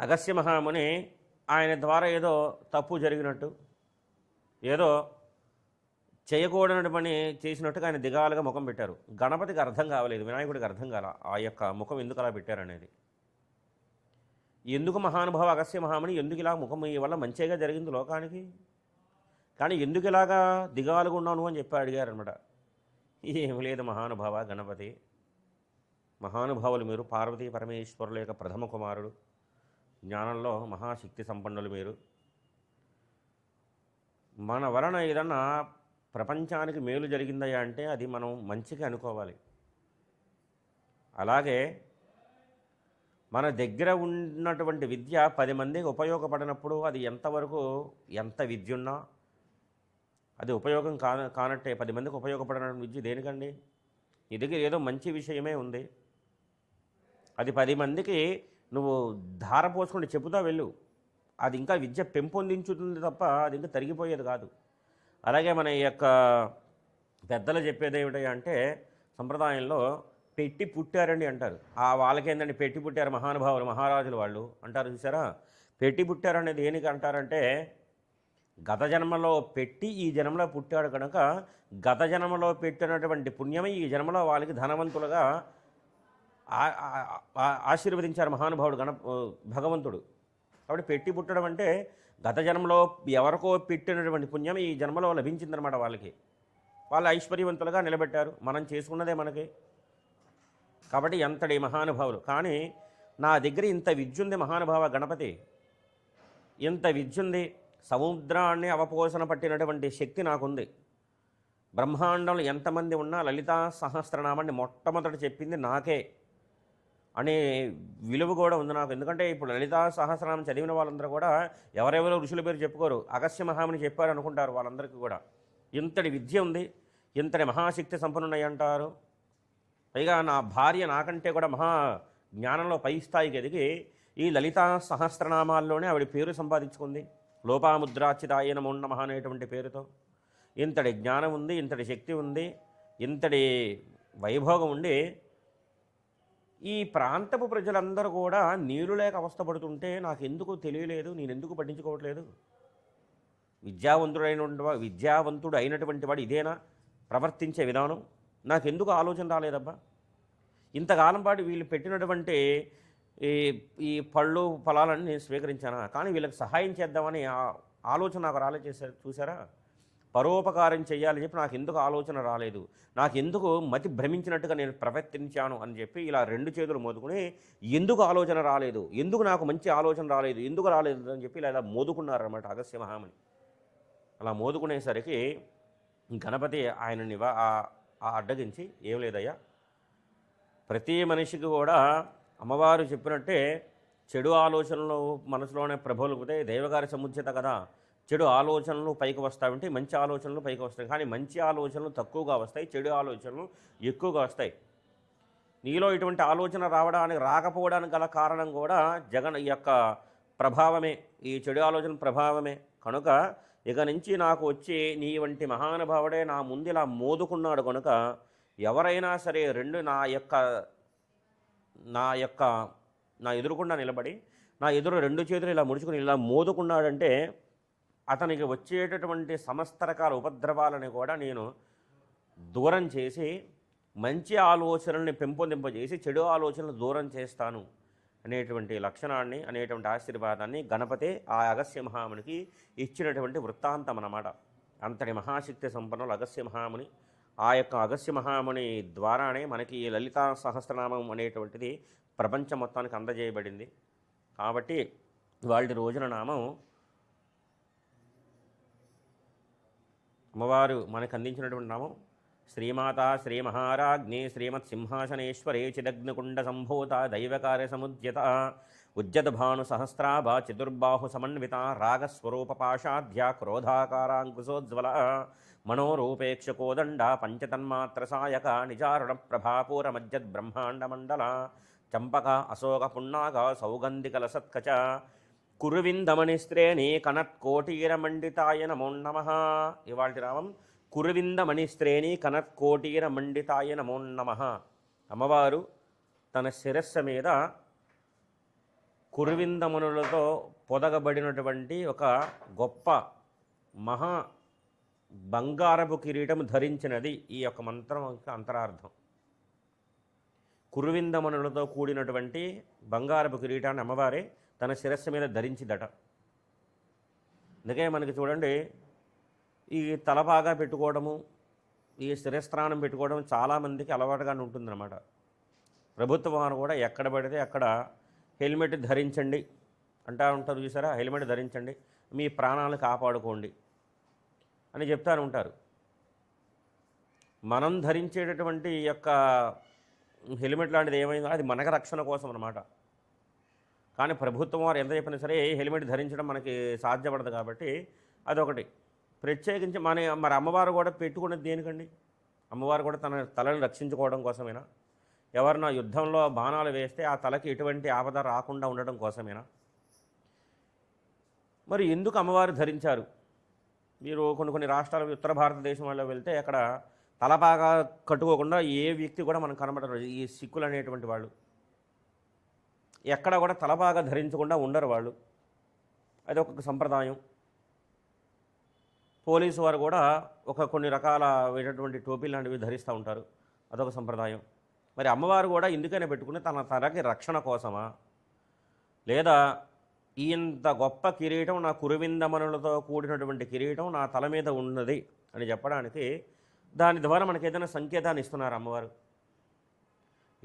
అగస్య మహాముని ఆయన ద్వారా ఏదో తప్పు జరిగినట్టు ఏదో చేయకూడని పని చేసినట్టుగా ఆయన దిగాలుగా ముఖం పెట్టారు. గణపతికి అర్థం కావలేదు వినాయకుడికి అర్థం కాల ఆ యొక్క ముఖం ఎందుకు అలా పెట్టారనేది. ఎందుకు మహానుభావ అగస్య మహాముని ఎందుకు ఇలా ముఖం ఈ వల్ల మంచిగా జరిగింది లోకానికి? కానీ ఎందుకు ఇలాగా దిగాలుగా ఉన్నాను అని చెప్పి అడిగారు అనమాట ఏమి లేదు మహానుభావ గణపతి. మహానుభావులు మీరు పార్వతీ పరమేశ్వరుల యొక్క ప్రథమ కుమారుడు. జ్ఞానంలో మహాశక్తి సంపన్నులు మీరు. మన వలన ఏదన్నా ప్రపంచానికి మేలు జరిగిందయ్యా అంటే అది మనం మంచిగా అనుకోవాలి. అలాగే మన దగ్గర ఉన్నటువంటి విద్య పది మందికి ఉపయోగపడినప్పుడు అది ఎంతవరకు ఎంత విద్య ఉన్నా అది ఉపయోగం కా కానట్టే పది మందికి ఉపయోగపడిన విద్య దేనికండి? నీ దగ్గర ఏదో మంచి విషయమే ఉంది. అది పది మందికి నువ్వు ధార పోసుకుంటే చెబుతా వెళ్ళు. అది ఇంకా విద్య పెంపొందించుతుంది తప్ప అది ఇంకా తరిగిపోయేది కాదు. అలాగే మన ఈ యొక్క పెద్దలు చెప్పేది ఏమిటంటే అంటే సంప్రదాయంలో పెట్టి పుట్టారండి అంటారు. ఆ వాళ్ళకేందండి పెట్టి పుట్టారు మహానుభావులు మహారాజులు వాళ్ళు అంటారు చూసారా? పెట్టి పుట్టారు అనేది దేనికి అంటారంటే గత జన్మలో పెట్టి ఈ జన్మలో పుట్టాడు కనుక గత జన్మలో పెట్టినటువంటి పుణ్యమే ఈ జన్మలో వాళ్ళకి ధనవంతులుగా ఆశీర్వదించారు మహానుభావుడు గణ భగవంతుడు. కాబట్టి పెట్టి పుట్టడం అంటే గత జన్మలో ఎవరికో పెట్టినటువంటి పుణ్యం ఈ జన్మలో లభించిందనమాట వాళ్ళకి. వాళ్ళు ఐశ్వర్యవంతులుగా నిలబెట్టారు. మనం చేసుకున్నదే మనకి. కాబట్టి ఎంతటి మహానుభావులు. కానీ నా దగ్గర ఇంత విద్యుంది మహానుభావ గణపతి ఇంత విద్యుంది సముద్రాన్ని అవపోసన పట్టినటువంటి శక్తి నాకుంది. బ్రహ్మాండంలో ఎంతమంది ఉన్నా లలితా సహస్రనామాన్ని మొట్టమొదట చెప్పింది నాకే. అనే విలువ కూడా ఉంది నాకు. ఎందుకంటే ఇప్పుడు లలితా సహస్రనామం చదివిన వాళ్ళందరూ కూడా ఎవరెవరో ఋషుల పేరు చెప్పుకోరు. అగస్య మహాముని చెప్పారు అనుకుంటారు వాళ్ళందరికీ కూడా. ఇంతటి విద్య ఉంది ఇంతటి మహాశక్తి సంపన్నున్నాయి అంటారు పైగా నా భార్య నాకంటే కూడా మహా జ్ఞానంలో పై స్థాయికి ఎదిగి ఈ లలితా సహస్రనామాల్లోనే ఆవిడ పేరు సంపాదించుకుంది. లోపాముద్రాచితాయన నమో నమః అనేటువంటి పేరుతో. ఇంతటి జ్ఞానం ఉంది ఇంతటి శక్తి ఉంది ఇంతటి వైభోగం ఉండి ఈ ప్రాంతపు ప్రజలందరూ కూడా నీరు లేక అవస్థపడుతుంటే నాకు ఎందుకు తెలియలేదు నేను ఎందుకు పట్టించుకోవట్లేదు? విద్యావంతుడైన విద్యావంతుడు అయినటువంటి వాడు ఇదేనా? ప్రవర్తించే విధానం? నాకెందుకు ఆలోచన రాలేదబ్బా? ఇంతకాలం పాటు వీళ్ళు పెట్టినటువంటి ఈ ఈ పళ్ళు ఫలాలన్నీ నేను స్వీకరించానా? కానీ వీళ్ళకి సహాయం చేద్దామని ఆ- ఆలోచన నాకు రాలే చేశారు చూసారా పరోపకారం చేయాలని చెప్పి నాకు ఎందుకు ఆలోచన రాలేదు. నాకు ఎందుకు మతి భ్రమించినట్టుగా నేను ప్రవర్తించాను అని చెప్పి ఇలా రెండు చేతులు మోదుకుని ఎందుకు ఆలోచన రాలేదు? ఎందుకు నాకు మంచి ఆలోచన రాలేదు? ఎందుకు రాలేదు అని చెప్పి ఇలా ఇలా మోదుకున్నారన్నమాట అగస్య మహాముని. అలా మోదుకునేసరికి గణపతి ఆయనని ఆ- అడ్డగించి ఏం లేదయ్యా ప్రతి మనిషికి కూడా అమ్మవారు చెప్పినట్టే చెడు ఆలోచనలు మనసులోనే ప్రబలుకుతే దైవగారి సముచిత కదా. చెడు ఆలోచనలు పైకి వస్తాయంటే మంచి ఆలోచనలు పైకి వస్తాయి. కానీ మంచి ఆలోచనలు తక్కువగా వస్తాయి చెడు ఆలోచనలు ఎక్కువగా వస్తాయి. నీలో ఇటువంటి ఆలోచన రావడానికి రాకపోవడానికి గల కారణం కూడా జగన్ ఈ యొక్క ప్రభావమే. ఈ చెడు ఆలోచన ప్రభావమే. కనుక ఇక నుంచి నాకు వచ్చి నీ వంటి మహానుభావుడే నా ముందు ఇలా మోదుకున్నాడు కనుక ఎవరైనా సరే రెండు నా యొక్క నా యొక్క నా ఎదురుకుండా నిలబడి నా ఎదురు రెండు చేతులు ఇలా ముడుచుకుని ఇలా మోదుకున్నాడంటే అతనికి వచ్చేటటువంటి సమస్త రకాల ఉపద్రవాలని కూడా నేను దూరం చేసి మంచి ఆలోచనల్ని పెంపొందింపజేసి చెడు ఆలోచనలు దూరం చేస్తాను అనేటువంటి లక్షణాన్ని అనేటువంటి ఆశీర్వాదాన్ని గణపతే ఆ అగస్య మహామునికి ఇచ్చినటువంటి వృత్తాంతం అన్నమాట. అంతటి మహాశక్తి సంపన్నులు అగస్య మహాముని ఆ యొక్క అగస్య మహాముని ద్వారానే మనకి ఈ లలితా సహస్రనామం అనేటువంటిది ప్రపంచం మొత్తానికి అందజేయబడింది. కాబట్టి వాళ్ళ రోజున నామం అమ్మవారు మనకు అందించినటువంటి నామం శ్రీమాత శ్రీ మహారాజ్ఞే శ్రీమత్ సింహాసనేశ్వరే చిదగ్నికుండ సంభూత దైవకార్య సముద్యత ఉజ్జద్భాను భాను సహస్రాభ చతుర్బాహు సమన్విత రాగస్వరూప పాషాధ్య క్రోధాకారాంకుశోజ్వల మనోరూపేక్షకోదండ పంచతన్మాత్ర సాయక నిజారుణ ప్రభాపూర మజ్జద్ మండల చంపక అశోక పున్నాగ సౌగంధిక లసత్కచ కురువిందమణిస్త్రేణి కనత్కోటీరమండితాయ నమో నమ. ఇవాళ రామం కురువిందమణిస్త్రేణి కనత్కోటీరమండితాయ నమో నమ. అమ్మవారు తన శిరస్సు మీద కురువిందమునులతో పొదగబడినటువంటి ఒక గొప్ప మహా బంగారపు కిరీటం ధరించినది ఈ యొక్క మంత్రం యొక్క అంతరార్థం. కురువిందమునులతో కూడినటువంటి బంగారపు కిరీటాన్ని అమ్మవారే తన శిరస్సు మీద ధరించిదట. అందుకే మనకి చూడండి ఈ తల బాగా పెట్టుకోవడము ఈ శిరస్త్రానం పెట్టుకోవడం చాలామందికి అలవాటుగానే ఉంటుందన్నమాట. ప్రభుత్వం వారు కూడా ఎక్కడ పడితే అక్కడ హెల్మెట్ ధరించండి అంటా ఉంటారు చూసారా? హెల్మెట్ ధరించండి మీ ప్రాణాలు కాపాడుకోండి అని చెప్తారు ఉంటారు. మనం ధరించేటటువంటి ఈ యొక్క హెల్మెట్ లాంటిది ఏమైందో అది మనకు రక్షణ కోసం అనమాట కానీ ప్రభుత్వం వారు ఎంత చెప్పినా సరే హెల్మెట్ ధరించడం మనకి సాధ్యపడదు కాబట్టి అదొకటి. ప్రత్యేకించి మన మరి అమ్మవారు కూడా పెట్టుకున్నది దేనికండి? అమ్మవారు కూడా తన తలని రక్షించుకోవడం కోసమేనా? ఎవరన్నా యుద్ధంలో బాణాలు వేస్తే ఆ తలకి ఎటువంటి ఆపద రాకుండా ఉండడం కోసమేనా? మరి ఎందుకు అమ్మవారు ధరించారు? మీరు కొన్ని కొన్ని రాష్ట్రాలు ఉత్తర భారతదేశం వాళ్ళు వెళ్తే అక్కడ తలపాగా కట్టుకోకుండా ఏ వ్యక్తి కూడా మనకు కనబడరు. ఈ సిక్కులు అనేటువంటి వాళ్ళు. ఎక్కడ కూడా తలపాగా ధరించకుండా ఉండరు వాళ్ళు. అది ఒక సంప్రదాయం. పోలీసు వారు కూడా ఒక కొన్ని రకాల అయినటువంటి టోపీ లాంటివి ధరిస్తూ ఉంటారు. అదొక సంప్రదాయం. మరి అమ్మవారు కూడా ఎందుకైనా పెట్టుకుని తన తనకి రక్షణ కోసమా? లేదా ఇంత గొప్ప కిరీటం నా కురువిందమనులతో కూడినటువంటి కిరీటం నా తల మీద ఉన్నది అని చెప్పడానికి దాని ద్వారా మనకి ఏదైనా సంకేతాన్ని ఇస్తున్నారు అమ్మవారు.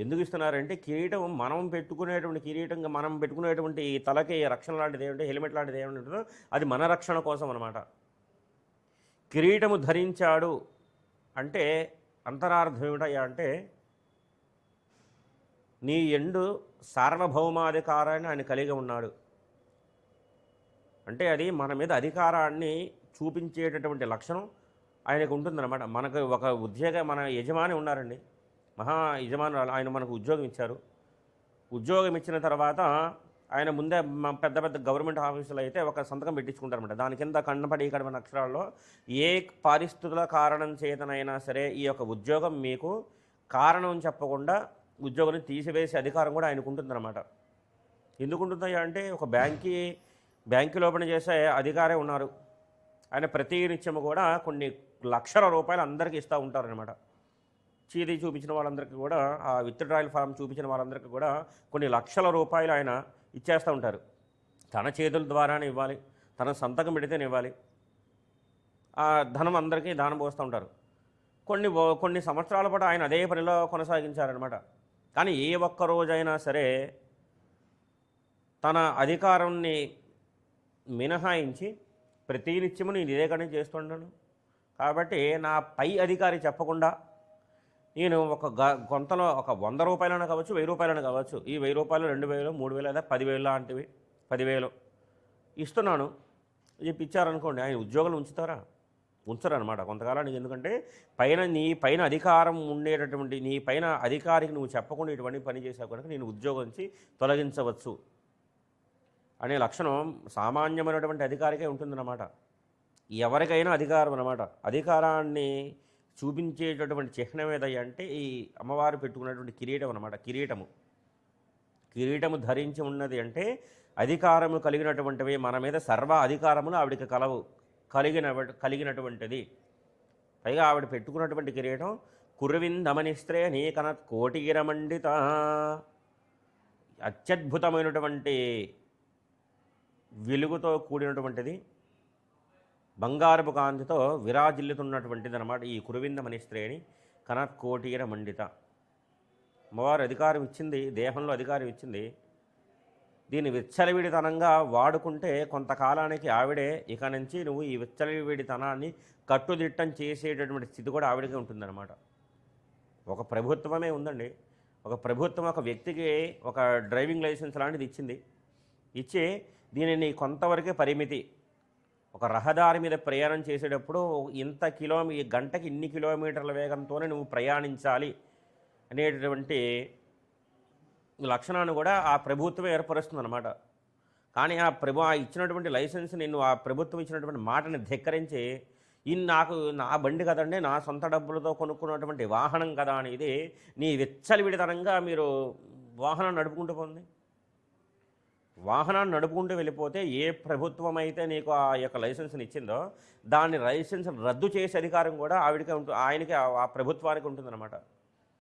ఎందుకు ఇస్తున్నారంటే కిరీటం మనం పెట్టుకునేటువంటి కిరీటంగా మనం పెట్టుకునేటువంటి ఈ తలకి రక్షణ లాంటిది ఏమిటో హెల్మెట్ లాంటిది ఏమిటో అది మన రక్షణ కోసం అనమాట కిరీటము ధరించాడు అంటే అంతరార్థం ఏమిటయ్యా అంటే నీ ఎండు సార్వభౌమాధికారాన్ని ఆయన కలిగి ఉన్నాడు. అంటే అది మన మీద అధికారాన్ని చూపించేటటువంటి లక్షణం ఆయనకు ఉంటుందన్నమాట. మనకు ఒక ఉద్యోగ మన యజమాని ఉన్నారండి. మహా యజమానురాలు ఆయన మనకు ఉద్యోగం ఇచ్చారు. ఉద్యోగం ఇచ్చిన తర్వాత ఆయన ముందే పెద్ద పెద్ద గవర్నమెంట్ ఆఫీసులో అయితే ఒక సంతకం పెట్టించుకుంటారనమాట దాని కింద కన్నపడి కడమైన అక్షరాల్లో ఏ పరిస్థితుల కారణం చేతనైనా సరే ఈ యొక్క ఉద్యోగం మీకు కారణం చెప్పకుండా ఉద్యోగాన్ని తీసివేసే అధికారం కూడా ఆయనకు ఉంటుందన్నమాట. ఎందుకు ఉంటుందయ్యా అంటే ఒక బ్యాంకి బ్యాంకులో పనిచేసే అధికారే ఉన్నారు. ఆయన ప్రతి నిత్యము కూడా కొన్ని లక్షల రూపాయలు అందరికీ ఇస్తూ ఉంటారనమాట చీది చూపించిన వాళ్ళందరికీ కూడా ఆ విత్డ్రాయల్ ఫామ్ చూపించిన వాళ్ళందరికీ కూడా కొన్ని లక్షల రూపాయలు ఆయన ఇచ్చేస్తూ ఉంటారు. తన చేతుల ద్వారానే ఇవ్వాలి తన సంతకం పెడితేనే ఇవ్వాలి. ఆ ధనం అందరికీ దానం పోస్తూ ఉంటారు. కొన్ని కొన్ని సంవత్సరాల పాటు ఆయన అదే పనిలో కొనసాగించారనమాట కానీ ఏ ఒక్క రోజైనా సరే తన అధికారాన్ని మినహాయించి ప్రతి నిత్యము నేను ఇదే కానీ చేస్తుంటాను కాబట్టి నా పై అధికారి చెప్పకుండా నేను ఒక గ గొంతలో ఒక వంద రూపాయలైనా కావచ్చు వెయ్యి రూపాయలైనా కావచ్చు ఈ వెయ్యి రూపాయలు రెండు వేలు మూడు వేలు లేదా పదివేలు లాంటివి పదివేలు ఇస్తున్నాను. చెప్పి ఇచ్చారనుకోండి ఆయన ఉద్యోగాలు ఉంచుతారా? ఉంచరనమాట కొంతకాలానికి. ఎందుకంటే పైన నీ పైన అధికారం ఉండేటటువంటి నీ పైన అధికారికి నువ్వు చెప్పకుండా ఇటువంటి పని చేసావు కనుక నేను ఉద్యోగం నుంచి తొలగించవచ్చు అనే లక్షణం సామాన్యమైనటువంటి అధికారికే ఉంటుందన్నమాట. ఎవరికైనా అధికారం అన్నమాట. అధికారాన్ని చూపించేటటువంటి చిహ్నం ఏదయ్యా అంటే ఈ అమ్మవారు పెట్టుకున్నటువంటి కిరీటం అనమాట కిరీటము. కిరీటము ధరించి ఉన్నది అంటే అధికారము కలిగినటువంటివి మన మీద సర్వ అధికారములు ఆవిడకి కలవు కలిగిన కలిగినటువంటిది. పైగా ఆవిడ పెట్టుకున్నటువంటి కిరీటం కురవిందమనిస్త్రే నీకనత్ కోటిగిరమండిత అత్యద్భుతమైనటువంటి వెలుగుతో కూడినటువంటిది. బంగారపు కాంతితో విరాజిల్లుతున్నటువంటిది అనమాట ఈ కురువిందమని శ్రేణి కనత్కోటీర మండిత. అమ్మవారు అధికారం ఇచ్చింది దేహంలో అధికారం ఇచ్చింది. దీన్ని విచ్చలవిడితనంగా వాడుకుంటే కొంతకాలానికి ఆవిడే ఇక నుంచి నువ్వు ఈ విచ్చలవిడితనాన్ని కట్టుదిట్టం చేసేటటువంటి స్థితి కూడా ఆవిడకే ఉంటుందన్నమాట. ఒక ప్రభుత్వమే ఉందండి. ఒక ప్రభుత్వం ఒక వ్యక్తికి ఒక డ్రైవింగ్ లైసెన్స్ లాంటిది ఇచ్చింది. ఇచ్చి దీనిని కొంతవరకే పరిమితి ఒక రహదారి మీద ప్రయాణం చేసేటప్పుడు ఇంత కిలోమీ గంటకి ఇన్ని కిలోమీటర్ల వేగంతోనే నువ్వు ప్రయాణించాలి అనేటటువంటి లక్షణాన్ని కూడా ఆ ప్రభుత్వం ఏర్పరుస్తుంది అనమాట కానీ ఆ ప్రభు ఆ ఇచ్చినటువంటి లైసెన్స్ నేను ఆ ప్రభుత్వం ఇచ్చినటువంటి మాటని ధిక్కరించి ఇన్ నాకు నా బండి కదండి నా సొంత డబ్బులతో కొనుక్కున్నటువంటి వాహనం కదా అనేది నీ విచ్చలవిడితనంగా మీరు వాహనం నడుపుకుంటూ పోండి వాహనాన్ని నడుపుకుంటూ వెళ్ళిపోతే ఏ ప్రభుత్వం అయితే నీకు ఆ యొక్క లైసెన్స్ని ఇచ్చిందో దాని లైసెన్స్ రద్దు చేసే అధికారం కూడా ఆవిడకే ఉంటుంది ఆయనకి ఆ- ఆ ప్రభుత్వానికి ఉంటుందన్నమాట.